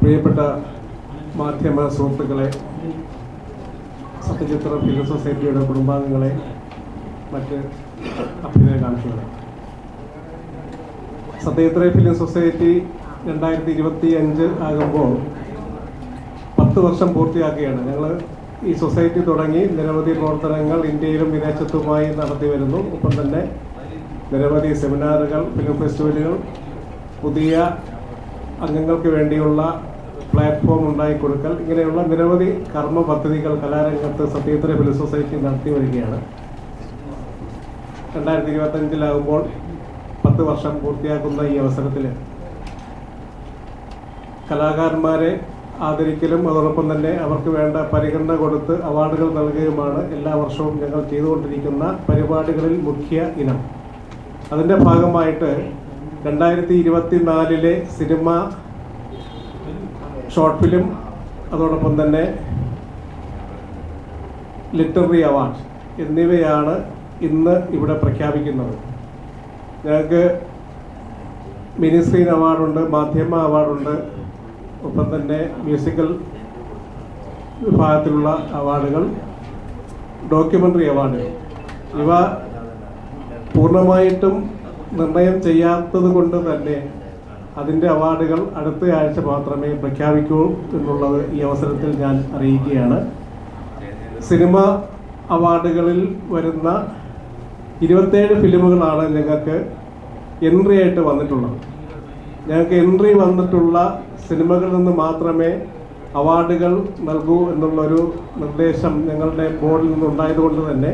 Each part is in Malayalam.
പ്രിയപ്പെട്ട മാധ്യമ സുഹൃത്തുക്കളെ സത്യചിത്ര ഫിലിം സൊസൈറ്റിയുടെ കുടുംബാംഗങ്ങളെ മറ്റ് അഭ്യുദയകാംക്ഷികളെ സത്യചിത്ര ഫിലിം സൊസൈറ്റി രണ്ടായിരത്തി ഇരുപത്തി അഞ്ച് ആകുമ്പോൾ പത്ത് വർഷം പൂർത്തിയാക്കുകയാണ്. ഞങ്ങൾ ഈ സൊസൈറ്റി തുടങ്ങി നിരവധി പ്രവർത്തനങ്ങൾ ഇന്ത്യയിലും വിദേശത്തുമായി നടത്തി വരുന്നു. ഒപ്പം തന്നെ നിരവധി സെമിനാറുകൾ ഫിലിം ഫെസ്റ്റിവലുകൾ പുതിയ അംഗങ്ങൾക്ക് വേണ്ടിയുള്ള പ്ലാറ്റ്ഫോം ഉണ്ടാക്കി കൊടുക്കൽ. ഇങ്ങനെയുള്ള നിരവധി കർമ്മ പദ്ധതികൾ കലാരംഗത്ത് സത്യേത്ര ഫിലിം സൊസൈറ്റി നടത്തി വരികയാണ്. രണ്ടായിരത്തി ഇരുപത്തഞ്ചിലാകുമ്പോൾ പത്ത് വർഷം പൂർത്തിയാക്കുന്ന ഈ അവസരത്തിൽ കലാകാരന്മാരെ ആദരിക്കലും അതോടൊപ്പം തന്നെ അവർക്ക് വേണ്ട പരിഗണന കൊടുത്ത് അവാർഡുകൾ നൽകുകയുമാണ് എല്ലാ വർഷവും ഞങ്ങൾ ചെയ്തുകൊണ്ടിരിക്കുന്ന പരിപാടികളിൽ മുഖ്യ ഇനം. അതിന്റെ ഭാഗമായിട്ട് രണ്ടായിരത്തി ഇരുപത്തിനാലിലെ സിനിമ ഷോർട്ട് ഫിലിം അതോടൊപ്പം തന്നെ ലിറ്റററി അവാർഡ് എന്നിവയാണ് ഇന്ന് ഇവിടെ പ്രഖ്യാപിക്കുന്നത്. ഞങ്ങൾക്ക് മിനി സ്ക്രീൻ അവാർഡുണ്ട് മാധ്യമ അവാർഡുണ്ട് ഒപ്പം തന്നെ മ്യൂസിക്കൽ വിഭാഗത്തിലുള്ള അവാർഡുകൾ ഡോക്യുമെന്ററി അവാർഡുകൾ. ഇവ പൂർണമായിട്ടും നിർണയം ചെയ്യാത്തത് കൊണ്ട് തന്നെ അതിന്റെ അവാർഡുകൾ അടുത്ത ആഴ്ച മാത്രമേ പ്രഖ്യാപിക്കൂ എന്നുള്ളത് ഈ അവസരത്തിൽ ഞാൻ അറിയിക്കുകയാണ്. സിനിമ അവാർഡുകളിൽ വരുന്ന ഇരുപത്തേഴ് ഫിലിമുകളാണ് ഞങ്ങൾക്ക് എൻട്രി ആയിട്ട് വന്നിട്ടുള്ളത്. ഞങ്ങൾക്ക് എൻട്രി വന്നിട്ടുള്ള സിനിമകളിൽ നിന്ന് മാത്രമേ അവാർഡുകൾ നൽകൂ എന്നുള്ളൊരു നിർദ്ദേശം ഞങ്ങളുടെ ബോർഡിൽ നിന്നുണ്ടായതുകൊണ്ട് തന്നെ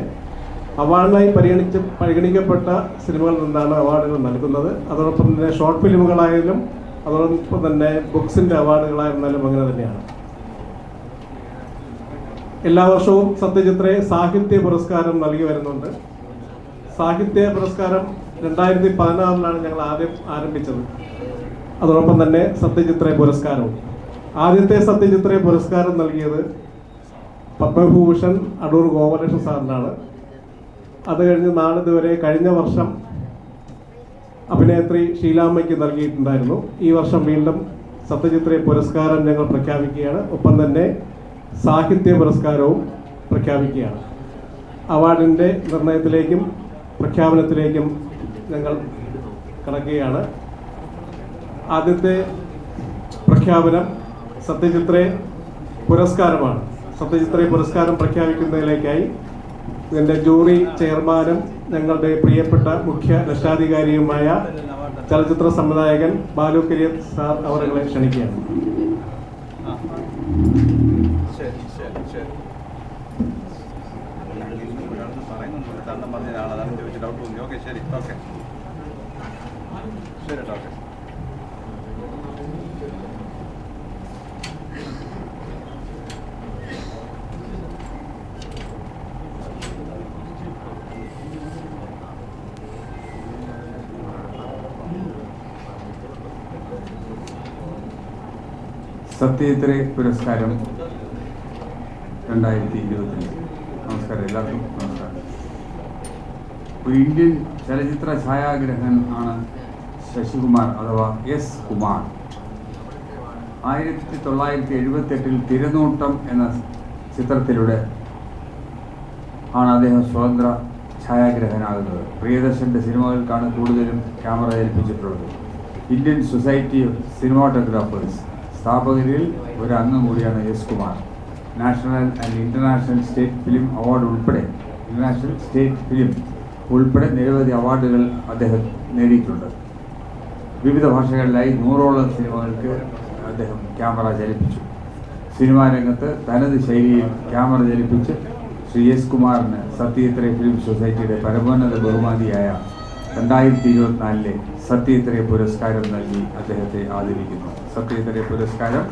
അവാർഡിനായി പരിഗണിച്ച് പരിഗണിക്കപ്പെട്ട സിനിമകൾ നിന്നാണ് അവാർഡുകൾ നൽകുന്നത്. അതോടൊപ്പം തന്നെ ഷോർട്ട് ഫിലിമുകളായാലും അതോടൊപ്പം തന്നെ ബുക്സിന്റെ അവാർഡുകളായിരുന്നാലും അങ്ങനെ തന്നെയാണ്. എല്ലാ വർഷവും സത്യചിത്രയെ സാഹിത്യ പുരസ്കാരം നൽകി വരുന്നുണ്ട്. സാഹിത്യ പുരസ്കാരം രണ്ടായിരത്തി പതിനാറിലാണ് ഞങ്ങൾ ആദ്യം ആരംഭിച്ചത്. അതോടൊപ്പം തന്നെ സത്യജിത്ര പുരസ്കാരവും. ആദ്യത്തെ സത്യജിത്ര പുരസ്കാരം നൽകിയത് പത്മഭൂഷൺ അടൂർ ഗോപാലകൃഷ്ണൻ സാറിനാണ്. അത് കഴിഞ്ഞ് നാളിതുവരെ കഴിഞ്ഞ വർഷം അഭിനേത്രി ഷീലാമ്മയ്ക്ക് നൽകിയിട്ടുണ്ടായിരുന്നു. ഈ വർഷം വീണ്ടും സത്യജിത്ര പുരസ്കാരം ഞങ്ങൾ പ്രഖ്യാപിക്കുകയാണ്. ഒപ്പം തന്നെ സാഹിത്യ പുരസ്കാരവും പ്രഖ്യാപിക്കുകയാണ്. അവാർഡിന്റെ നിർണയത്തിലേക്കും പ്രഖ്യാപനത്തിലേക്കും ഞങ്ങൾ കടക്കുകയാണ്. ആദ്യത്തെ പ്രഖ്യാപനം സത്യജിത്ര പുരസ്കാരമാണ്. സത്യജിത്ര പുരസ്കാരം പ്രഖ്യാപിക്കുന്നതിലേക്കായി ഇതിന്റെ ജൂറി ചെയർമാനും ഞങ്ങളുടെ പ്രിയപ്പെട്ട മുഖ്യ രക്ഷാധികാരിയുമായ ചലച്ചിത്ര സംവിധായകൻ ബാലു കരിയർ സാർ അവരെ ക്ഷണിക്കുകയാണ്. ശരി ഡൗട്ട് തോന്നി ഓക്കെ ശരി. ശരി. ഓക്കെ സത്യജിത്ര പുരസ്കാരം രണ്ടായിരത്തി ഇരുപത്തി നമസ്കാരം എല്ലാവർക്കും നമസ്കാരം. ഒരു ഇന്ത്യൻ ചലച്ചിത്ര ഛായാഗ്രഹൻ ആണ് ശശികുമാർ അഥവാ എസ് കുമാർ. ആയിരത്തി തൊള്ളായിരത്തി എഴുപത്തെട്ടിൽ തിരനോട്ടം എന്ന ചിത്രത്തിലൂടെ ആണ് അദ്ദേഹം സ്വതന്ത്ര ഛായാഗ്രഹനാകുന്നത്. പ്രിയദർശന്റെ സിനിമകൾക്കാണ് കൂടുതലും ക്യാമറ ഏൽപ്പിച്ചിട്ടുള്ളത്. ഇന്ത്യൻ സൊസൈറ്റി ഓഫ് സിനിമാറ്റോഗ്രാഫേഴ്സ് സ്ഥാപകരിൽ ഒരു അംഗം കൂടിയാണ് S Kumar national and international state film award ഉൾപ്പെടെ ഇന്റർനാഷണൽ സ്റ്റേറ്റ് ഫിലിം ഉൾപ്പെടെ നിരവധി അവാർഡുകൾ അദ്ദേഹം നേടിയിട്ടുണ്ട്. വിവിധ ഭാഷകളിലായി നൂറോളം സിനിമകൾക്ക് അദ്ദേഹം ക്യാമറ ചലിപ്പിച്ചു. സിനിമാ രംഗത്ത് തനത് ശൈലിയിൽ ക്യാമറ ചലിപ്പിച്ച് ശ്രീ എസ് കുമാറിന് സത്യജിത്ര ഫിലിം സൊസൈറ്റിയുടെ പരമോന്നത ബഹുമതിയായ രണ്ടായിരത്തി ഇരുപത്തിനാലിലെ സത്യജിത്ര പുരസ്കാരം നൽകി അദ്ദേഹത്തെ ആദരിക്കുന്നു. സത്യജിത്ര പുരസ്കാരം.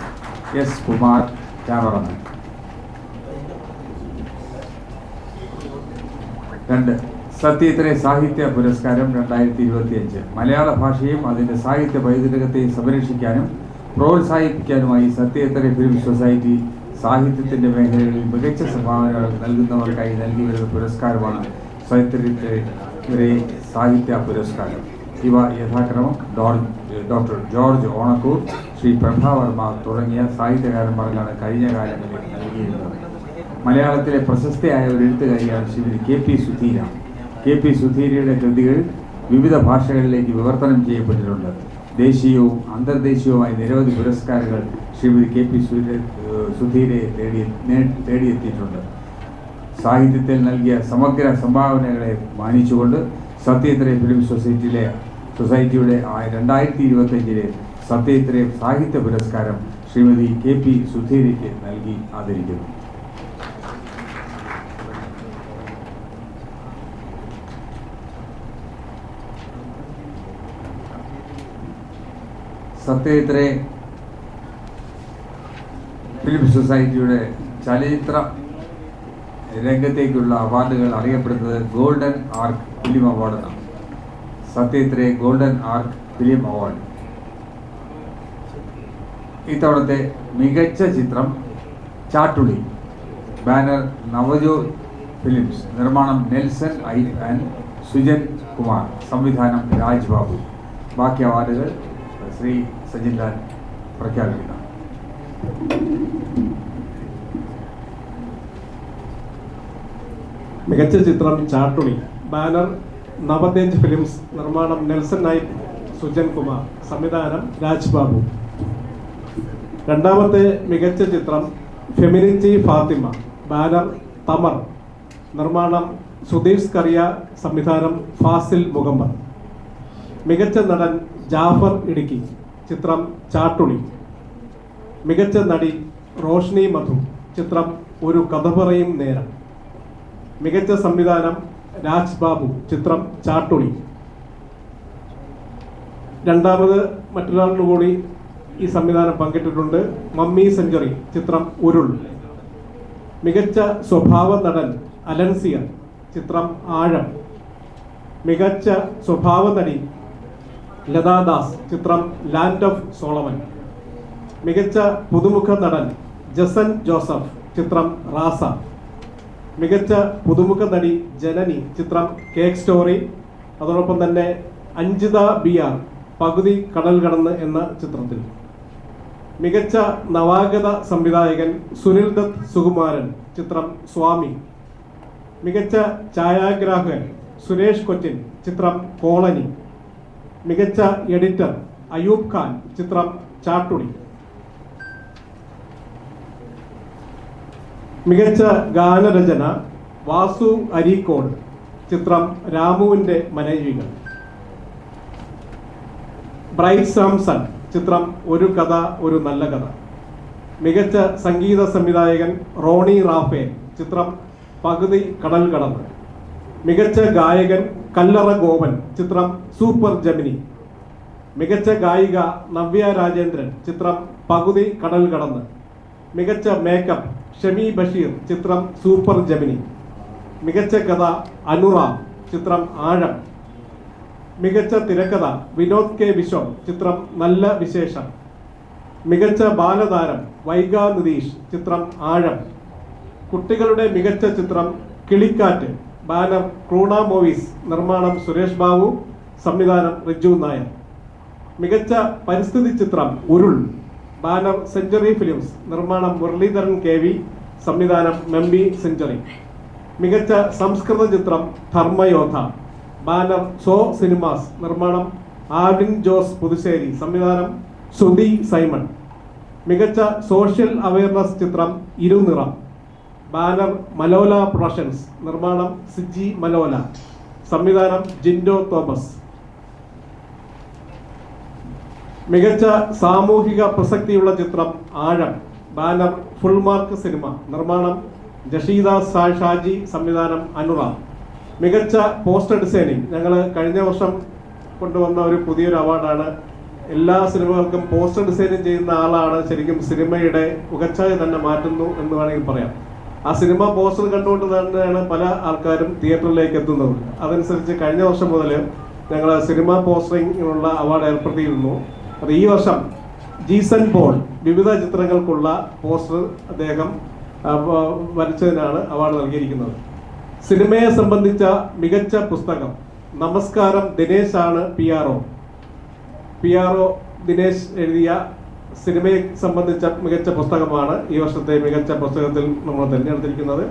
എസ് കുമാർ ക്യാമറമാൻ രണ്ട്. സത്യത്തിലെ സാഹിത്യ പുരസ്കാരം രണ്ടായിരത്തി ഇരുപത്തിയഞ്ച് മലയാള ഭാഷയും അതിന്റെ സാഹിത്യ പൈതൃകത്തെയും സംരക്ഷിക്കാനും പ്രോത്സാഹിപ്പിക്കാനുമായി സത്യത്തിലെ ഫിലിം സൊസൈറ്റി സാഹിത്യത്തിന്റെ മേഖലകളിൽ മികച്ച സംഭാവനകൾ നൽകുന്നവർക്കായി നൽകി വരുന്ന പുരസ്കാരമാണ് സത്യത്തിലെ സാഹിത്യ പുരസ്കാരം. ഇവ യഥാക്രമം ഡോക്ടർ ജോർജ് ഓണക്കൂർ ശ്രീ പ്രഭാവർമ്മ തുടങ്ങിയ സാഹിത്യകാരന്മാർക്കാണ് കഴിഞ്ഞ കാലങ്ങളിൽ നൽകിയിരുന്നത്. മലയാളത്തിലെ പ്രശസ്തയായ ഒരു എഴുത്തുകാരിയാണ് Srimathi K P Sudheera. K P സുധീരയുടെ കൃതികൾ വിവിധ ഭാഷകളിലേക്ക് വിവർത്തനം ചെയ്യപ്പെട്ടിട്ടുണ്ട്. ദേശീയവും അന്തർദേശീയവുമായ നിരവധി പുരസ്കാരങ്ങൾ ശ്രീമതി കെ പി സുധീരയെ നേടി തേടിയെത്തിയിട്ടുണ്ട്. സാഹിത്യത്തിൽ നൽകിയ സമഗ്ര സംഭാവനകളെ മാനിച്ചുകൊണ്ട് സത്യേന്ദ്ര ഫിലിം സൊസൈറ്റിയിലെ സൊസൈറ്റിയുടെ രണ്ടായിരത്തി ഇരുപത്തഞ്ചിലെ സത്യത്രയ സാഹിത്യ പുരസ്കാരം ശ്രീമതി കെ പി സുധീരയ്ക്ക് നൽകി ആദരിക്കുന്നു. സത്യത്രയ ഫിലിം സൊസൈറ്റിയുടെ ചലച്ചിത്ര രംഗത്തേക്കുള്ള അവാർഡുകൾ അറിയപ്പെടുന്നത് ഗോൾഡൻ ആർക്ക് ഫിലിം അവാർഡ് എന്നാണ് സത്യത്രേ ഗോൾഡൻ ആർക്ക് ഫിലിം അവാർഡ് ഇത്തവണത്തെ മികച്ച ചിത്രം ചാട്ടുളി. Banner Navajo films. നിർമ്മാണം Nelson I and Sujan Kumar. സംവിധാനം രാജ്ബാബു ബാക്കി അവാർഡുകൾ ശ്രീ സജിൻ ലാൽ പ്രഖ്യാപിക്കുന്നു. മികച്ച ചിത്രം ചാട്ടുളി. Banner Navatej films. നിർമ്മാണം നെൽസൺ നായിക് സുജൻ കുമാർ. സംവിധാനം രാജ് ബാബു. രണ്ടാമത്തെ മികച്ച ചിത്രം ഫെമിനിറ്റി ഫാത്തിമ ബാനർ തമർ നിർമ്മാണം സുധീഷ് കറിയ സംവിധാനം ഫാസിൽ മുഹമ്മദ്. മികച്ച നടൻ ജാഫർ ഇടുക്കി ചിത്രം ചാട്ടുളി. മികച്ച നടി റോഷ്നി മധു ചിത്രം ഒരു കഥ പറയും നേരം. മികച്ച സംവിധാനം രാജ് ബാബു ചിത്രം ചാട്ടുളി. രണ്ടാമത് മറ്റൊരാളിന് കൂടി ഈ സംവിധാനം പങ്കിട്ടിട്ടുണ്ട് മമ്മി സെഞ്ചുറി ചിത്രം ഉരുൾ. മികച്ച സ്വഭാവ നടൻ അലൻസിയ ചിത്രം ആഴം. മികച്ച സ്വഭാവ നടി ലതാദാസ് ചിത്രം ലാൻഡ് ഓഫ് സോളമൻ മികച്ച പുതുമുഖ നടൻ ജസൻ ജോസഫ് ചിത്രം റാസ. മികച്ച പുതുമുഖ നടി ജനനി ചിത്രം കേക്ക് സ്റ്റോറി. അതോടൊപ്പം തന്നെ അഞ്ജിത ബി ആർ പകുതി കടൽ കടന്ന് എന്ന ചിത്രത്തിൽ. മികച്ച നവാഗത സംവിധായകൻ സുനിൽ ദത്ത് സുകുമാരൻ ചിത്രം സ്വാമി. മികച്ച ഛായാഗ്രാഹകൻ സുരേഷ് കൊച്ചിൻ ചിത്രം കോളനി. മികച്ച എഡിറ്റർ അയൂബ് ഖാൻ ചിത്രം ചാട്ടുടി. മികച്ച ഗാനരചന വാസു അരീക്കോട് ചിത്രം രാമുവിന്റെ മനേജികൾ ബ്രൈറ്റ് സാംസൺ ചിത്രം ഒരു കഥ ഒരു നല്ല കഥ. മികച്ച സംഗീത സംവിധായകൻ റോണി റാഫേൽ ചിത്രം പകുതി കടൽ കടന്ന്. മികച്ച ഗായകൻ കല്ലറ ഗോപൻ ചിത്രം സൂപ്പർ ജമിനി. മികച്ച ഗായിക നവ്യ രാജേന്ദ്രൻ ചിത്രം പകുതി കടൽ കടന്ന്. മികച്ച മേക്കപ്പ് ഷമി ബഷീർ ചിത്രം സൂപ്പർ ജമിനി. മികച്ച കഥ അനുറാം ചിത്രം ആഴം. മികച്ച തിരക്കഥ വിനോദ് കെ വിശ്വം ചിത്രം നല്ല വിശേഷം. മികച്ച ബാലതാരം വൈഗ നിതീഷ് ചിത്രം ആഴം. കുട്ടികളുടെ മികച്ച ചിത്രം കിളിക്കാറ്റ് ബാനർ ക്രൂണ മൂവീസ് നിർമ്മാണം സുരേഷ് ബാബു സംവിധാനം റിജു നായർ. മികച്ച പരിസ്ഥിതി ചിത്രം ഉരുൾ. ബാനർ സെഞ്ചുറി ഫിലിംസ് നിർമ്മാണം മുരളീധരൻ കെ വി സംവിധാനം മെമ്പി സെഞ്ചുറി. മികച്ച സംസ്കൃത ചിത്രം ധർമ്മയോധ ബാനർ സോ സിനിമാസ് നിർമ്മാണം ആർഡിൻ ജോസ് പുതുശ്ശേരി സംവിധാനം ശ്രുതി സൈമൺ. മികച്ച സോഷ്യൽ അവയർനെസ് ചിത്രം ഇരുനിറം. ബാനർ മലോല പ്രൊഡക്ഷൻസ് നിർമ്മാണം സിജി മലോല. സംവിധാനം ജിൻഡോ തോമസ്. മികച്ച സാമൂഹിക പ്രസക്തിയുള്ള ചിത്രം ആഴം. ബാനർ ഫുൾ മാർക്ക് സിനിമ നിർമ്മാണം ജഷീദ ഷാജി സംവിധാനം അനുറാം. മികച്ച പോസ്റ്റർ ഡിസൈനിങ്. ഞങ്ങൾ കഴിഞ്ഞ വർഷം കൊണ്ടുവന്ന ഒരു പുതിയൊരു അവാർഡാണ്. എല്ലാ സിനിമകൾക്കും പോസ്റ്റർ ഡിസൈനിങ് ചെയ്യുന്ന ആളാണ് ശരിക്കും സിനിമയുടെ ഉകച്ചായ തന്നെ മാറ്റുന്നു എന്ന് വേണമെങ്കിൽ പറയാം. ആ സിനിമ പോസ്റ്റർ കണ്ടുകൊണ്ട് തന്നെയാണ് പല ആൾക്കാരും തിയേറ്ററിലേക്ക് എത്തുന്നത്. അതനുസരിച്ച് കഴിഞ്ഞ വർഷം മുതൽ ഞങ്ങൾ സിനിമ പോസ്റ്ററിങ്ങിനുള്ള അവാർഡ് ഏർപ്പെടുത്തിയിരുന്നു. അത് ഈ വർഷം ജീസൺ പോൾ വിവിധ ചിത്രങ്ങൾക്കുള്ള പോസ്റ്റർ അദ്ദേഹം വരച്ചതിനാണ് അവാർഡ് നൽകിയിരിക്കുന്നത്. സിനിമയെ സംബന്ധിച്ച മികച്ച പുസ്തകം. നമസ്കാരം ദിനേശാണ് P R O. P R O Dinesh എഴുതിയ സിനിമയെ സംബന്ധിച്ച മികച്ച പുസ്തകമാണ് ഈ വർഷത്തെ മികച്ച പുസ്തകത്തിൽ നമ്മൾ തിരഞ്ഞെടുത്തിരിക്കുന്നത്.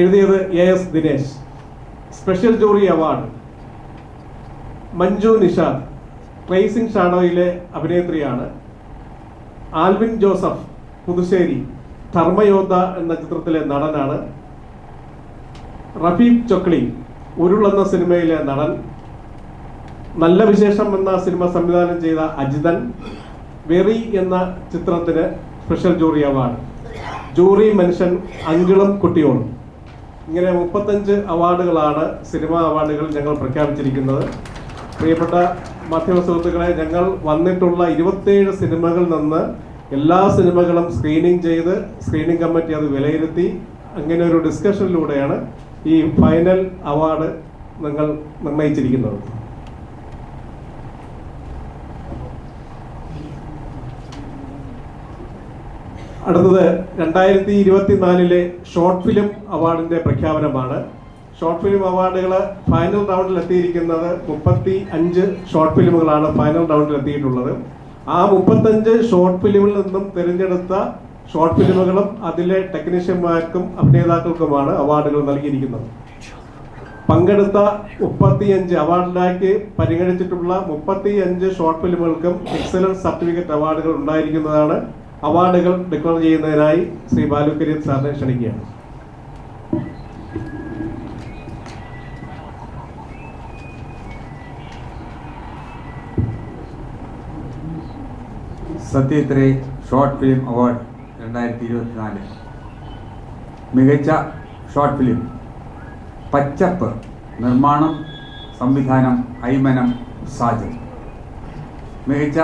എഴുതിയത് A S Dinesh. Special jury award. Manju Nishad. Tracing ഷാഡോയിലെ അഭിനേത്രിയാണ്. ആൽവിൻ ജോസഫ് പുതുശ്ശേരി ധർമ്മയോദ്ധ എന്ന ചിത്രത്തിലെ നടനാണ് റഫീഖ് ചൊക്ലി ഉരുൾ എന്ന സിനിമയിലെ നടൻ. നല്ല വിശേഷം എന്ന സിനിമ സംവിധാനം ചെയ്ത അജിതൻ വെറി എന്ന ചിത്രത്തിന് സ്പെഷ്യൽ ജൂറി അവാർഡ്. ജൂറി മനുഷ്യൻ അങ്കിളും കുട്ടിയോളും ഇങ്ങനെ മുപ്പത്തഞ്ച് അവാർഡുകളാണ് സിനിമ അവാർഡുകൾ ഞങ്ങൾ പ്രഖ്യാപിച്ചിരിക്കുന്നത്. പ്രിയപ്പെട്ട മാധ്യമ സുഹൃത്തുക്കളെ ഞങ്ങൾ വന്നിട്ടുള്ള ഇരുപത്തേഴ് സിനിമകളിൽ നിന്ന് എല്ലാ സിനിമകളും സ്ക്രീനിങ് ചെയ്ത് സ്ക്രീനിങ് കമ്മിറ്റി അത് വിലയിരുത്തി. അങ്ങനെ ഒരു ഡിസ്കഷനിലൂടെയാണ് ഈ ഫൈനൽ അവാർഡ് നിങ്ങൾ നിർണയിച്ചിരിക്കുന്നത്? അടുത്തത് രണ്ടായിരത്തി ഇരുപത്തിനാലിലെ ഷോർട്ട് ഫിലിം അവാർഡിന്റെ പ്രഖ്യാപനമാണ്. ഷോർട്ട് ഫിലിം അവാർഡുകൾ ഫൈനൽ റൗണ്ടിൽ എത്തിയിരിക്കുന്നത് മുപ്പത്തി അഞ്ച് ഷോർട്ട് ഫിലിമുകളാണ് ഫൈനൽ റൗണ്ടിൽ എത്തിയിട്ടുള്ളത്. ആ മുപ്പത്തഞ്ച് ഷോർട്ട് ഫിലിമിൽ നിന്നും തിരഞ്ഞെടുത്ത ഷോർട്ട് ഫിലിമുകളും അതിലെ ടെക്നീഷ്യന്മാർക്കും അഭിനേതാക്കൾക്കുമാണ് അവാർഡുകൾ നൽകിയിരിക്കുന്നത്. പങ്കെടുത്ത മുപ്പത്തിയഞ്ച് അവാർഡിലേക്ക് പരിഗണിച്ചിട്ടുള്ള മുപ്പത്തിയഞ്ച് ഷോർട്ട് ഫിലിമുകൾക്കും എക്സലൻസ് സർട്ടിഫിക്കറ്റ് അവാർഡുകൾ ഉണ്ടായിരിക്കുന്നതാണ് അവാർഡുകൾ ഡിക്ലെയർ ചെയ്യുന്നതിനായി ശ്രീ ബാലുക്കരീം സാറിനെ ക്ഷണിക്കുകയാണ്. സത്യത്രേ ഷോർട്ട് ഫിലിം അവാർഡ് രണ്ടായിരത്തി ഇരുപത്തിനാല് മികച്ച ഷോർട്ട് ഫിലിം. പച്ചപ്പ് നിർമ്മാണം സംവിധാനം ഐമനം സാജൻ. മികച്ച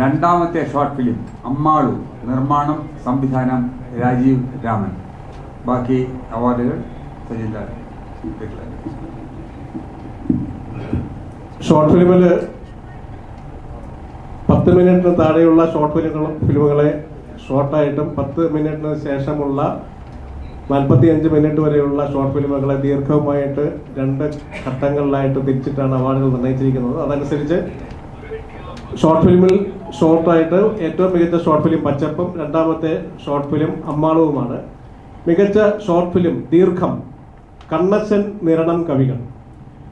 രണ്ടാമത്തെ ഷോർട്ട് ഫിലിം അമ്മാളു നിർമ്മാണം സംവിധാനം രാജീവ് രാമൻ. ബാക്കി അവാർഡുകൾ സജിന്ദർ ഷോർട്ട് ഫിലിമിൽ പത്ത് മിനിറ്റിന് താഴെയുള്ള ഷോർട്ട് ഫിലിമുകളും ഫിലിമുകളെ ഷോർട്ടായിട്ടും പത്ത് മിനിറ്റിന് ശേഷമുള്ള നാൽപ്പത്തി അഞ്ച് മിനിറ്റ് വരെയുള്ള ഷോർട്ട് ഫിലിമുകളെ ദീർഘവുമായിട്ട് രണ്ട് ഘട്ടങ്ങളിലായിട്ട് തിരിച്ചിട്ടാണ് അവാർഡുകൾ നിർണയിച്ചിരിക്കുന്നത് അതനുസരിച്ച് ഷോർട്ട് ഫിലിമിൽ ഷോർട്ടായിട്ട് ഏറ്റവും മികച്ച ഷോർട്ട് ഫിലിം പച്ചപ്പും രണ്ടാമത്തെ ഷോർട്ട് ഫിലിം അമ്മാളവുമാണ്. മികച്ച ഷോർട്ട് ഫിലിം ദീർഘം കണ്ണച്ചൻ നിരണം കവികൾ.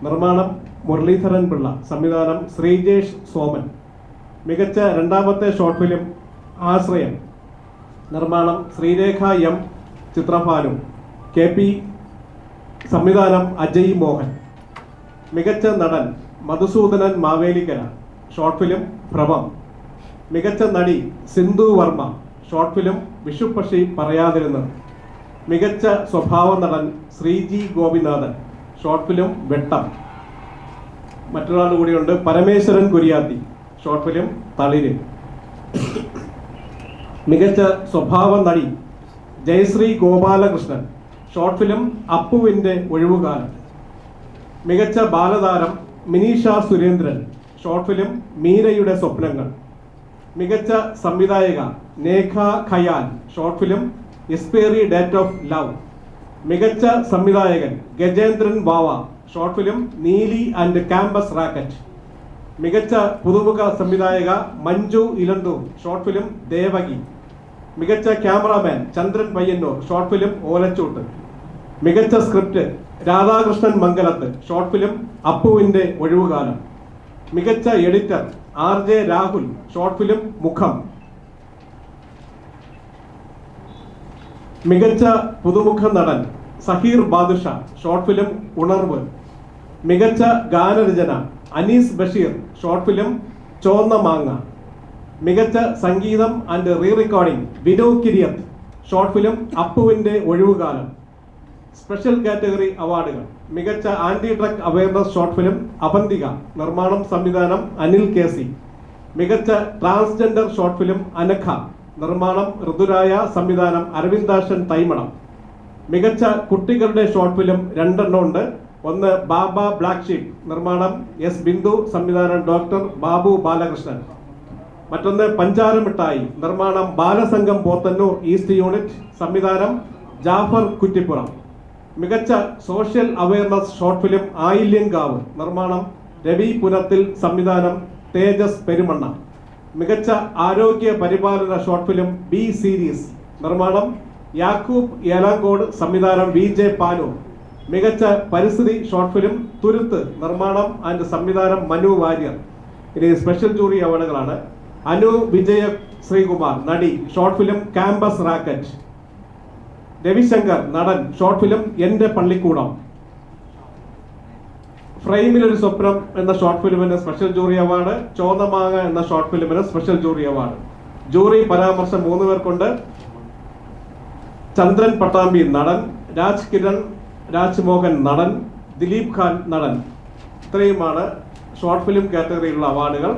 നിർമ്മാണം മുരളീധരൻ പിള്ള സംവിധാനം ശ്രീജേഷ് സോമൻ. മികച്ച രണ്ടാമത്തെ ഷോർട്ട് ഫിലിം ആശ്രയം നിർമ്മാണം Sreerekha M. Chitrabhanu K. P. സംവിധാനം അജയ് മോഹൻ. മികച്ച നടൻ മധുസൂദനൻ മാവേലിക്കര. ഷോർട്ട് ഫിലിം ഭ്രമം മികച്ച നടി സിന്ധു വർമ്മ. ഷോർട്ട് ഫിലിം വിഷുപക്ഷി പറയാതിരുന്നത്. മികച്ച സ്വഭാവ നടൻ Sreeji Gopinathan. Short film Vettam. മറ്റൊരാൾ കൂടിയുണ്ട് Parameswaran Kuriyathi. Short film Thaliru. മികച്ച സ്വഭാവ നടി ജയശ്രീ ഗോപാലകൃഷ്ണൻ. ഷോർട്ട് ഫിലിം അപ്പുവിന്റെ ഒഴിവുകാലം മികച്ച ബാലതാരം മിനീഷ സുരേന്ദ്രൻ. ഷോർട്ട് ഫിലിം മീരയുടെ സ്വപ്നങ്ങൾ. മികച്ച സംവിധായക Nekha Khayal. Short film expiry date of love. മികച്ച സംവിധായകൻ Gajendran Bava short film Neeli and campus racket. മികച്ച പുതുമുഖ സംവിധായക Manju Elanthoor. Short film Devaki. മികച്ച cameraman Chandran Payyanur short film Olachoottu. മികച്ച script Radhakrishnan Mangalath short film അപ്പുവിന്റെ ഒഴിവുകാലം. മികച്ച editor R J Rahul short film Mukham. മികച്ച പുതുമുഖ നടൻ സഹീർ ബാദുഷ ഷോർട്ട് ഫിലിം ഉണർവ്. മികച്ച ഗാനരചന അനീസ് ബഷീർ ഷോർട്ട് ഫിലിം ചോന്ന മാങ്ങ. മികച്ച സംഗീതം and re recording Vino Kiriyath short film അപ്പുവിന്റെ ഒഴിവുകാലം. സ്പെഷ്യൽ കാറ്റഗറി അവാർഡുകൾ. മികച്ച anti drug awareness short film Avanthika നിർമ്മാണം സംവിധാനം അനിൽ കെ സി മികച്ച ട്രാൻസ്ജെൻഡർ ഷോർട്ട് ഫിലിം അനഖ നിർമ്മാണം ഋതുരായ സംവിധാനം അരവിന്ദാശൻ തൈമണം. മികച്ച കുട്ടികളുടെ ഷോർട്ട് ഫിലിം രണ്ടെണ്ണം ഉണ്ട്. ഒന്ന് ബാബ ബ്ലാക്ക് ഷീപ്പ്. നിർമ്മാണം എസ് ബിന്ദു. സംവിധാനം ഡോക്ടർ ബാബു ബാലകൃഷ്ണൻ. മറ്റൊന്ന് പഞ്ചാരമിഠായി നിർമ്മാണം ബാലസംഘം പോത്തന്നൂർ ഈസ്റ്റ് യൂണിറ്റ് സംവിധാനം ജാഫർ കുറ്റിപ്പുറം. മികച്ച social awareness short film Ayilyamkavu നിർമ്മാണം രവി പുനത്തിൽ സംവിധാനം തേജസ് പെരുമണ്ണ. മികച്ച ആരോഗ്യ പരിപാലന ഷോർട്ട് ഫിലിം ബി സീരീസ് നിർമ്മാണം യാക്കൂബ് ഏലാങ്കോട് സംവിധാനം വി ജെ പാനൂർ. മികച്ച പരിസ്ഥിതി ഷോർട്ട് ഫിലിം തുരുത്ത് നിർമ്മാണം ആൻഡ് സംവിധാനം മനു വാര്യർ. ഇനി സ്പെഷ്യൽ ജൂറി അവാർഡുകളാണ് അനു വിജയ ശ്രീകുമാർ നടി short film campus racket. Ravishankar നടൻ ഷോർട്ട് ഫിലിം എന്റെ പള്ളിക്കൂടം. ഫ്രെയിമിൽ ഒരു സ്വപ്നം എന്ന ഷോർട്ട് ഫിലിമിന് സ്പെഷ്യൽ ജൂറി അവാർഡ് ചോദമാങ്ങ എന്ന ഷോർട്ട് ഫിലിമിന് സ്പെഷ്യൽ ജൂറി അവാർഡ്. ജൂറി പരാമർശം മൂന്ന് പേർക്കുണ്ട്. ചന്ദ്രൻ പട്ടാമ്പി നടൻ രാജ് കിരൺ രാജ്മോഹൻ നടൻ ദിലീപ് ഖാൻ നടൻ. ഇത്രയുമാണ് ഷോർട്ട് ഫിലിം കാറ്റഗറിയിലുള്ള അവാർഡുകൾ.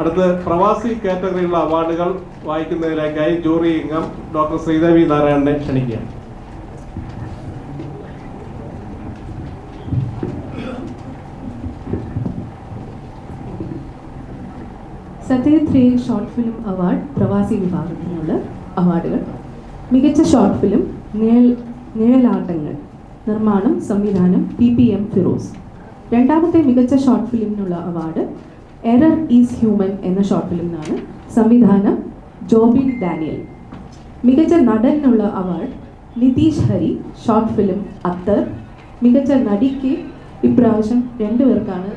അടുത്ത് പ്രവാസി കാറ്റഗറിയിലുള്ള അവാർഡുകൾ വായിക്കുന്നതിലേക്കായി ജൂറി അംഗം ഡോക്ടർ ശ്രീദേവി നാരായണനെ ക്ഷണിക്കുകയാണ്. Satyajit Ray short film award പ്രവാസി വിഭാഗത്തിനുള്ള അവാർഡുകൾ. മികച്ച ഷോർട്ട് ഫിലിം നിഴലാട്ടങ്ങൾ നിർമ്മാണം സംവിധാനം പി പി എം ഫിറോസ്. രണ്ടാമത്തെ മികച്ച ഷോർട്ട് ഫിലിമിനുള്ള അവാർഡ് എറർ ഈസ് ഹ്യൂമൻ എന്ന ഷോർട്ട് ഫിലിം എന്നാണ് സംവിധാനം ജോബിൻ ഡാനിയൽ. മികച്ച നടനുള്ള award Nitheesh Hari short film Athar മികച്ച നടിക്ക് ഇപ്രാവശ്യം രണ്ടുപേർക്കാണ്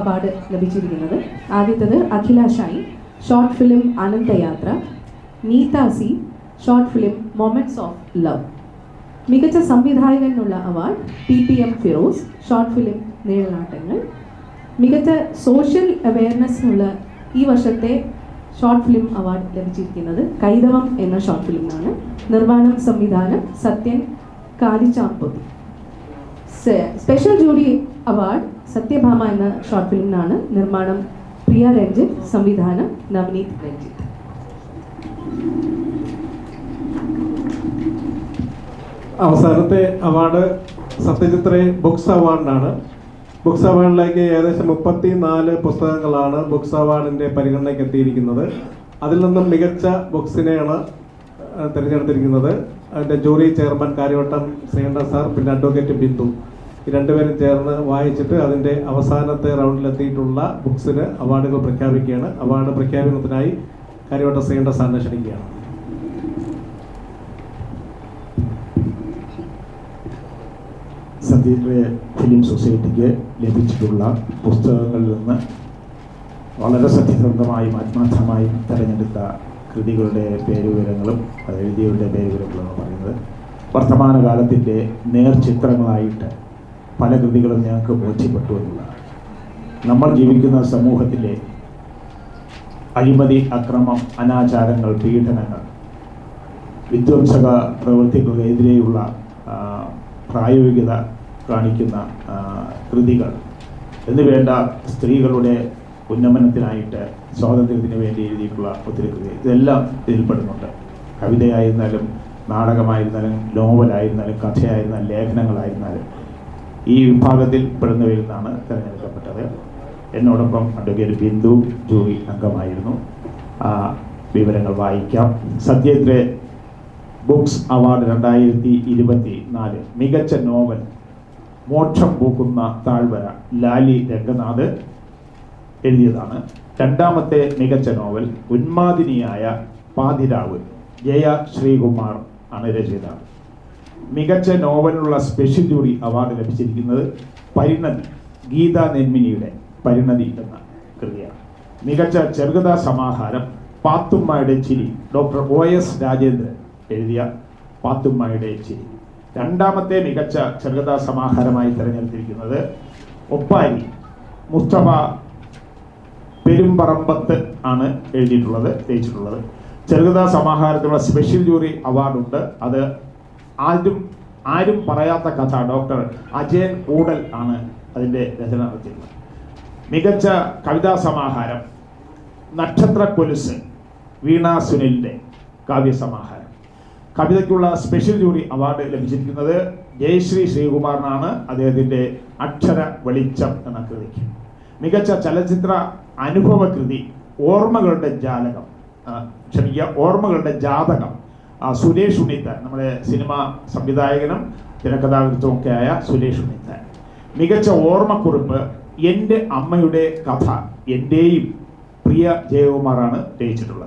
അവാർഡ് ലഭിച്ചിരിക്കുന്നത്. ആദ്യത്തത് Akhila Shaji short film Ananthayathra. നീതാസി short film moments of love മികച്ച സംവിധായകനുള്ള award T P M Firoz short film Nizhalattangal മികച്ച സോഷ്യൽ അവയർനെസ്സിനുള്ള ഈ വർഷത്തെ ഷോർട്ട് ഫിലിം അവാർഡ് ലഭിച്ചിരിക്കുന്നത് കൈതവം എന്ന ഷോർട്ട് ഫിലിമിനാണ് നിർമ്മാണം സംവിധാനം Sathyan Kalichampathi special jury award Sathyabhama എന്ന ഷോർട്ട് ഫിലിമിനാണ് നിർമ്മാണം പ്രിയ രഞ്ജിത്ത് സംവിധാനം നവനീത് രഞ്ജിത്ത്. അവസാനത്തെ അവാർഡ് സത്യജിത് റേ ബുക്സ് അവാർഡിനാണ് ബുക്സ് അവാർഡിലേക്ക് ഏകദേശം മുപ്പത്തി നാല് പുസ്തകങ്ങളാണ് ബുക്സ് അവാർഡിന്റെ പരിഗണനയ്ക്ക് എത്തിയിരിക്കുന്നത്. അതിൽ നിന്നും മികച്ച ബുക്സിനെയാണ് തിരഞ്ഞെടുത്തിരിക്കുന്നത്. അതിന്റെ jury chairman Kariavattom Sreekanta sir പിന്നെ അഡ്വക്കേറ്റ് ബിന്ദു. ഈ രണ്ടുപേരും ചേർന്ന് വായിച്ചിട്ട് അതിന്റെ അവസാനത്തെ റൗണ്ടിലെത്തിയിട്ടുള്ള ബുക്സിന് അവാർഡുകൾ പ്രഖ്യാപിക്കുകയാണ്. അവാർഡ് പ്രഖ്യാപനത്തിനായി കാര്യവട്ടം ശ്രീകണ്ഠ സാറിനെ ക്ഷണിക്കുകയാണ്. സത്യജിത് ഫിലിം സൊസൈറ്റിക്ക് ലഭിച്ചിട്ടുള്ള പുസ്തകങ്ങളിൽ നിന്ന് വളരെ സത്യസന്ധമായും ആത്മാർത്ഥമായും തിരഞ്ഞെടുത്ത കൃതികളുടെ പേരുവിവരങ്ങളും അത് എഴുതിയവരുടെ പേരുവിവരങ്ങളും എന്ന് പറയുന്നത്. വർത്തമാനകാലത്തിന്റെ നേർചിത്രങ്ങളായിട്ട് പല കൃതികളും ഞങ്ങൾക്ക് ബോധ്യപ്പെട്ടു എന്നുള്ളതാണ്. നമ്മൾ ജീവിക്കുന്ന സമൂഹത്തിലെ അഴിമതി അക്രമം അനാചാരങ്ങൾ പീഡനങ്ങൾ വിധ്വംസക പ്രവൃത്തികൾക്കെതിരെയുള്ള പ്രായോഗികത കാണിക്കുന്ന കൃതികൾ. എന്നുവേണ്ട സ്ത്രീകളുടെ ഉന്നമനത്തിനായിട്ട് സ്വാതന്ത്ര്യത്തിന് വേണ്ടി എഴുതിയിട്ടുള്ള ഒത്തിരി കൃതി. ഇതെല്ലാം ഇതിൽപ്പെടുന്നുണ്ട് കവിതയായിരുന്നാലും നാടകമായിരുന്നാലും നോവലായിരുന്നാലും കഥയായിരുന്നാലും ലേഖനങ്ങളായിരുന്നാലും ഈ വിഭാഗത്തിൽ പെടുന്നവരുന്നാണ് തിരഞ്ഞെടുക്കപ്പെട്ടത്. എന്നോടൊപ്പം അഡ്വക്കേറ്റ് ബിന്ദു ജോയി അംഗമായിരുന്നു. ആ വിവരങ്ങൾ വായിക്കാം. സത്യത്തിലെ ബുക്സ് അവാർഡ് രണ്ടായിരത്തി ഇരുപത്തി നാല് മികച്ച നോവൽ മോക്ഷം പൂക്കുന്ന താഴ്വര ലാലി രംഗനാഥ് എഴുതിയതാണ്. രണ്ടാമത്തെ മികച്ച നോവൽ ഉന്മാദിനിയായ പാതിരാവ് ജയ ശ്രീകുമാർ ആണ് രചയിതാവ് മികച്ച നോവലിനുള്ള സ്പെഷ്യൽ ജൂറി അവാർഡ് ലഭിച്ചിരിക്കുന്നത് പരിണതി ഗീതാ നെന്മിനിയുടെ പരിണതി എന്ന കൃതിയാണ്. മികച്ച ചെറുകഥാ സമാഹാരം പാത്തുമ്മയുടെ ചിരി ഡോക്ടർ ഒ എസ് രാജേന്ദ്രൻ എഴുതിയ പാത്തുമ്മയുടെ ചിരി. രണ്ടാമത്തെ മികച്ച ചെറുകഥാ സമാഹാരമായി തിരഞ്ഞെടുത്തിരിക്കുന്നത് ഒപ്പാരി മുസ്തഫ പെരുമ്പറമ്പത്ത് ആണ് എഴുതിയിട്ടുള്ളത് തേച്ചിട്ടുള്ളത് ചെറുകഥാ സമാഹാരത്തിനുള്ള സ്പെഷ്യൽ ജൂറി അവാർഡുണ്ട് അത് ആരും ആരും പറയാത്ത കഥ ഡോക്ടർ അജയൻ ഊടൽ ആണ് അതിന്റെ രചന നടത്തിയത് മികച്ച കവിതാ സമാഹാരം നക്ഷത്ര കൊലുസ് വീണ സുനിലിന്റെ കാവ്യസമാഹാരം. കവിതയ്ക്കുള്ള സ്പെഷ്യൽ ജൂറി അവാർഡ് ലഭിച്ചിരിക്കുന്നത് ജയശ്രീ ശ്രീകുമാറിനാണ്. അദ്ദേഹത്തിന്റെ അക്ഷര വെളിച്ചം എന്ന കൃതിക്ക്. മികച്ച ചലച്ചിത്ര അനുഭവ കൃതി ഓർമ്മകളുടെ ജാലകം ക്ഷമിക്കുക ഓർമ്മകളുടെ ജാതകം സുരേഷ് ഉണ്ണിത്താൻ നമ്മുടെ സിനിമ സംവിധായകനും തിരക്കഥാകൃത്തും ആയ സുരേഷ് ഉണ്ണിത്താൻ. മികച്ച ഓർമ്മക്കുറിപ്പ് എന്റെ അമ്മയുടെ കഥ എന്റെയും പ്രിയ ജയകുമാറാണ് രചിച്ചിട്ടുള്ളത്.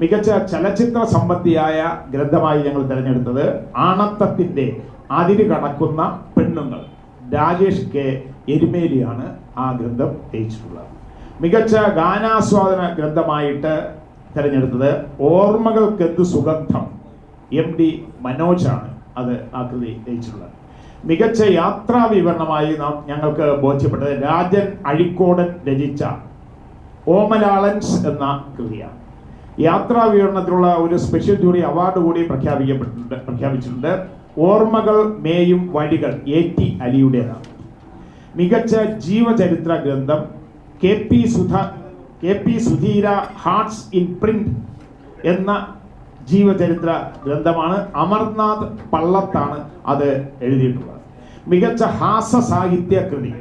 മികച്ച ചലച്ചിത്ര സംബന്ധിയായ ഗ്രന്ഥമായി ഞങ്ങൾ തിരഞ്ഞെടുത്തത് ആണത്തത്തിന്റെ അതിര് കടക്കുന്ന പെണ്ണുങ്ങൾ. രാജേഷ് കെ. എരുമേലിയാണ് ആ ഗ്രന്ഥം രചിച്ചിട്ടുള്ളത്. മികച്ച ഗാനാസ്വാദന ഗ്രന്ഥമായിട്ട് തിരഞ്ഞെടുത്തത് ഓർമ്മകൾക്കെന്ത് സുഗന്ധം? എം ഡി മനോജാണ് അത് ആ കൃതി രചിച്ചിട്ടുള്ളത്. മികച്ച യാത്രാ വിവരണമായി നാം ഞങ്ങൾക്ക് ബോധ്യപ്പെട്ടത് രാജൻ അഴിക്കോടൻ രചിച്ച ഓമലാളൻസ് എന്ന കൃതിയാണ്. യാത്രാ വിവരണത്തിലുള്ള ഒരു സ്പെഷ്യൽ ജൂറി അവാർഡ് കൂടി പ്രഖ്യാപിക്കപ്പെട്ടിട്ടുണ്ട് പ്രഖ്യാപിച്ചിട്ടുണ്ട്. ഓർമ്മകൾ മേയും വഴികൾ എ ടി അലിയുടേതാണ്. മികച്ച ജീവചരിത്ര ഗ്രന്ഥം K P Sudha K P Sudheera hearts in print എന്ന ജീവചരിത്ര ഗ്രന്ഥമാണ്. അമർനാഥ് പള്ളത്താണ് അത് എഴുതിയിട്ടുള്ളത്. മികച്ച ഹാസ സാഹിത്യ കൃതി.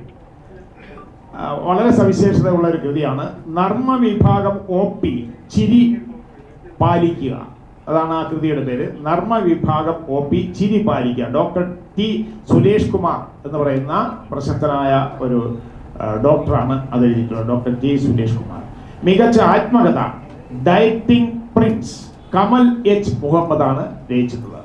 വളരെ സവിശേഷതയുള്ള ഒരു കൃതിയാണ്. നർമ്മ വിഭാഗം ഒ പി ചിരി പാലിക്കുക. അതാണ് ആ കൃതിയുടെ പേര്. നർമ്മ വിഭാഗം ഒ പി ചിരി പാലിക്കുക. ഡോക്ടർ ടി സുരേഷ് കുമാർ എന്ന് പറയുന്ന പ്രശസ്തനായ ഒരു ഡോക്ടറാണ് അത് എഴുതിയിട്ടുള്ളത്. Doctor T Suresh Kumar. മികച്ച ആത്മകഥ ഡയറ്റിംഗ് പ്രിൻസ് കമൽ എച്ച് മുഹമ്മദാണ് രചിച്ചിട്ടുള്ളത്.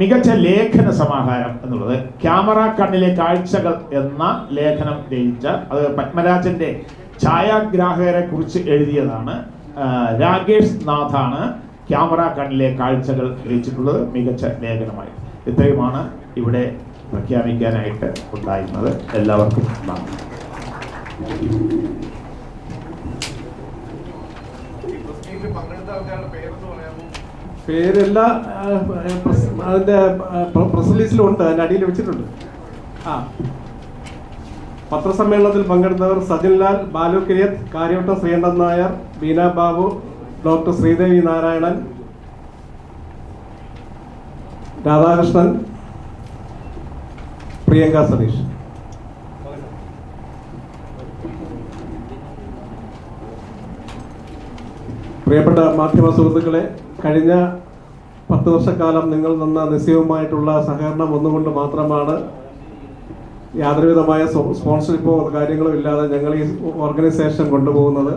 മികച്ച ലേഖന സമാഹാരം എന്നുള്ളത് ക്യാമറ കണ്ണിലെ കാഴ്ചകൾ എന്ന ലേഖനം രചിച്ച അത് പത്മരാജന്റെ ഛായാഗ്രാഹകരെ കുറിച്ച് എഴുതിയതാണ്. രാകേഷ് നാഥാണ് ക്യാമറ കണ്ണിലെ കാഴ്ചകൾ രചിച്ചിട്ടുള്ളത്. മികച്ച ലേഖനമായി. ഇത്രയുമാണ് ഇവിടെ പ്രഖ്യാപിക്കാനായിട്ട് ഉണ്ടായിരുന്നത്. എല്ലാവർക്കും നന്ദി. പേരെല്ലാം അതിന്റെ പ്രസ് റിലീസിലുണ്ട്. അതിന്റെ അടിയിൽ വെച്ചിട്ടുണ്ട്. ആ. പത്രസമ്മേളനത്തിൽ പങ്കെടുത്തവർ സജിൻലാൽ ബാലു കിരിയത്ത് കാര്യവട്ടം ശ്രീകണ്ഠൻ നായർ ബീന ബാബു ഡോക്ടർ ശ്രീദേവി നാരായണൻ രാധാകൃഷ്ണൻ പ്രിയങ്ക സതീഷ്. പ്രിയപ്പെട്ട മാധ്യമ സുഹൃത്തുക്കളെ കഴിഞ്ഞ പത്ത് വർഷക്കാലം നിങ്ങൾ നിന്ന നിസ്സയവുമായിട്ടുള്ള സഹകരണം ഒന്നുകൊണ്ട് മാത്രമാണ് യാതൊരുവിധമായ സ്പോൺസർഷിപ്പോ കാര്യങ്ങളോ ഇല്ലാതെ ഞങ്ങൾ ഈ ഓർഗനൈസേഷൻ കൊണ്ടുപോകുന്നത്.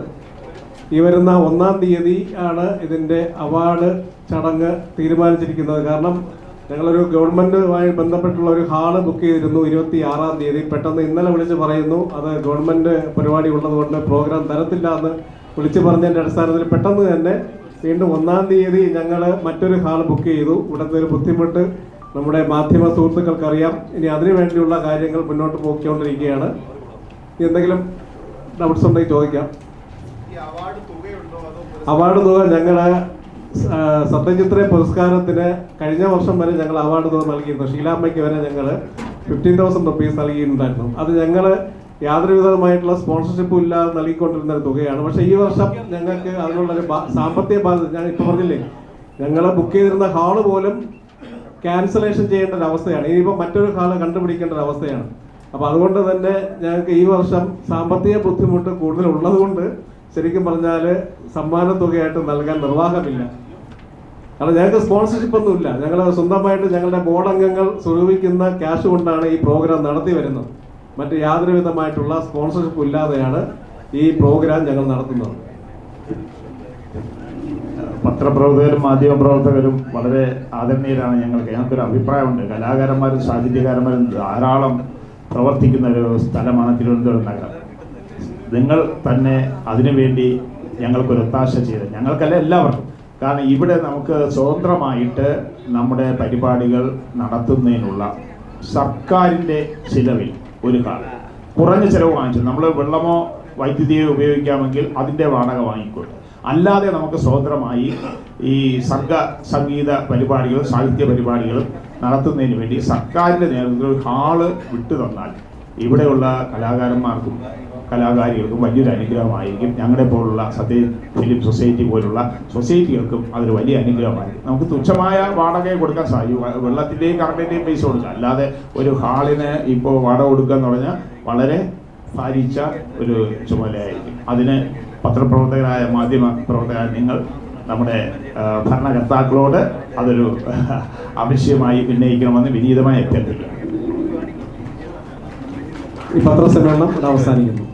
ഈ വരുന്ന ഒന്നാം തീയതി ആണ് ഇതിന്റെ അവാർഡ് ചടങ്ങ് തീരുമാനിച്ചിരിക്കുന്നത്. കാരണം ഞങ്ങളൊരു ഗവൺമെന്റുമായി ബന്ധപ്പെട്ടുള്ള ഒരു ഹാൾ ബുക്ക് ചെയ്തിരുന്നു ഇരുപത്തി ആറാം തീയതി. പെട്ടെന്ന് ഇന്നലെ വിളിച്ച് പറയുന്നു അത് ഗവൺമെന്റ് പരിപാടി ഉള്ളതുകൊണ്ട് പ്രോഗ്രാം തരത്തില്ല എന്ന് വിളിച്ചു പറഞ്ഞതിന്റെ അടിസ്ഥാനത്തിൽ പെട്ടെന്ന് തന്നെ വീണ്ടും ഒന്നാം തീയതി ഞങ്ങൾ മറ്റൊരു ഹാൾ ബുക്ക് ചെയ്തു. ഇവിടുത്തെ ഒരു ബുദ്ധിമുട്ട് നമ്മുടെ മാധ്യമ സുഹൃത്തുക്കൾക്കറിയാം. ഇനി അതിനു വേണ്ടിയുള്ള കാര്യങ്ങൾ മുന്നോട്ട് പോയിക്കൊണ്ടിരിക്കുകയാണ്. എന്തെങ്കിലും ഡൗട്ട്സ് ഉണ്ടെങ്കിൽ ചോദിക്കാം. അവാർഡ് തുക ഞങ്ങൾ സത്യജിത്ര പുരസ്കാരത്തിന് കഴിഞ്ഞ വർഷം വരെ ഞങ്ങൾ അവാർഡ് തുക നൽകിയിരുന്നു. ഷീലാമ്മയ്ക്ക് വരെ ഞങ്ങൾ ഫിഫ്റ്റീൻ തൗസൻഡ് റുപ്പീസ് നൽകിയിട്ടുണ്ടായിരുന്നു. അത് ഞങ്ങൾ യാതൊരുവിധമായിട്ടുള്ള സ്പോൺസർഷിപ്പും ഇല്ലാതെ നൽകിക്കൊണ്ടിരുന്ന ഒരു തുകയാണ്. പക്ഷെ ഈ വർഷം ഞങ്ങൾക്ക് അതിനുള്ളൊരു സാമ്പത്തിക ബാധ്യത ഞാൻ ഇപ്പോൾ പറഞ്ഞില്ലേ ഞങ്ങൾ ബുക്ക് ചെയ്തിരുന്ന ഹാൾ പോലും ക്യാൻസലേഷൻ ചെയ്യേണ്ട ഒരു അവസ്ഥയാണ്. ഇനിയിപ്പോൾ മറ്റൊരു ഹാൾ കണ്ടുപിടിക്കേണ്ട ഒരു അവസ്ഥയാണ്. അപ്പോൾ അതുകൊണ്ട് തന്നെ ഞങ്ങൾക്ക് ഈ വർഷം സാമ്പത്തിക ബുദ്ധിമുട്ട് കൂടുതൽ ഉള്ളതുകൊണ്ട് ശരിക്കും പറഞ്ഞാൽ സമ്മാന തുകയായിട്ട് നൽകാൻ നിർവാഹമില്ല. കാരണം ഞങ്ങൾക്ക് സ്പോൺസർഷിപ്പ് ഒന്നുമില്ല ഞങ്ങൾ സ്വന്തമായിട്ട് ഞങ്ങളുടെ ബോർഡ് അംഗങ്ങൾ സ്വരൂപിക്കുന്ന ക്യാഷ് കൊണ്ടാണ് ഈ പ്രോഗ്രാം നടത്തി വരുന്നത്. മറ്റ് യാതൊരു വിധമായിട്ടുള്ള സ്പോൺസർഷിപ്പ് ഇല്ലാതെയാണ് ഈ പ്രോഗ്രാം ഞങ്ങൾ നടത്തുന്നത്. പത്രപ്രവർത്തകരും മാധ്യമപ്രവർത്തകരും വളരെ ആദരണീയരാണ് ഞങ്ങൾക്ക്. ഞങ്ങൾക്കൊരു അഭിപ്രായമുണ്ട്. കലാകാരന്മാരും സാഹിത്യകാരന്മാരും ധാരാളം പ്രവർത്തിക്കുന്ന ഒരു സ്ഥലമാണ് തിരുവനന്തപുരം നഗരം. നിങ്ങൾ തന്നെ അതിനുവേണ്ടി ഞങ്ങൾക്കൊരു ഒത്താശ ചെയ്ത് ഞങ്ങൾക്കല്ല എല്ലാവർക്കും. കാരണം ഇവിടെ നമുക്ക് സ്വതന്ത്രമായിട്ട് നമ്മുടെ പരിപാടികൾ നടത്തുന്നതിനുള്ള സർക്കാരിന്റെ ചിലവിൽ ഒരു കാലം. കുറഞ്ഞ ചിലവ് വാങ്ങിച്ചു. നമ്മൾ വെള്ളമോ വൈദ്യുതിയോ ഉപയോഗിക്കാമെങ്കിൽ അതിന്റെ വാടക വാങ്ങിക്കൊണ്ട്. അല്ലാതെ നമുക്ക് സ്വതന്ത്രമായി ഈ സംഘ സംഗീത പരിപാടികളും സാഹിത്യ പരിപാടികളും നടത്തുന്നതിന് വേണ്ടി സർക്കാരിന്റെ നേതൃത്വത്തിൽ ഹാൾ വിട്ടു തന്നാൽ ഇവിടെയുള്ള കലാകാരന്മാർക്കും കലാകാരികൾക്കും വലിയൊരു അനുഗ്രഹമായിരിക്കും. ഞങ്ങളുടെ പോലുള്ള സത്യ ഫിലിം സൊസൈറ്റി പോലുള്ള സൊസൈറ്റികൾക്കും അതൊരു വലിയ അനുഗ്രഹമായിരിക്കും. നമുക്ക് തുച്ഛമായ വാടകയെ കൊടുക്കാൻ സാധിക്കും. വെള്ളത്തിന്റെയും കറണ്ടിന്റെയും പൈസ കൊടുക്കുക. അല്ലാതെ ഒരു ഹാളിന് ഇപ്പോൾ വാടക കൊടുക്കുക എന്ന് പറഞ്ഞാൽ വളരെ ഭാരിച്ച ഒരു ചുമതലയായിരിക്കും. അതിന് പത്രപ്രവർത്തകരായ മാധ്യമ പ്രവർത്തകരായ നിങ്ങൾ നമ്മുടെ ഭരണകർത്താക്കളോട് അതൊരു ആവശ്യമായി ഉന്നയിക്കണമെന്ന് വിനീതമായി അഭ്യർത്ഥിക്കുന്നു. ഈ പത്രസമ്മേളനം അവസാനിക്കുന്നു.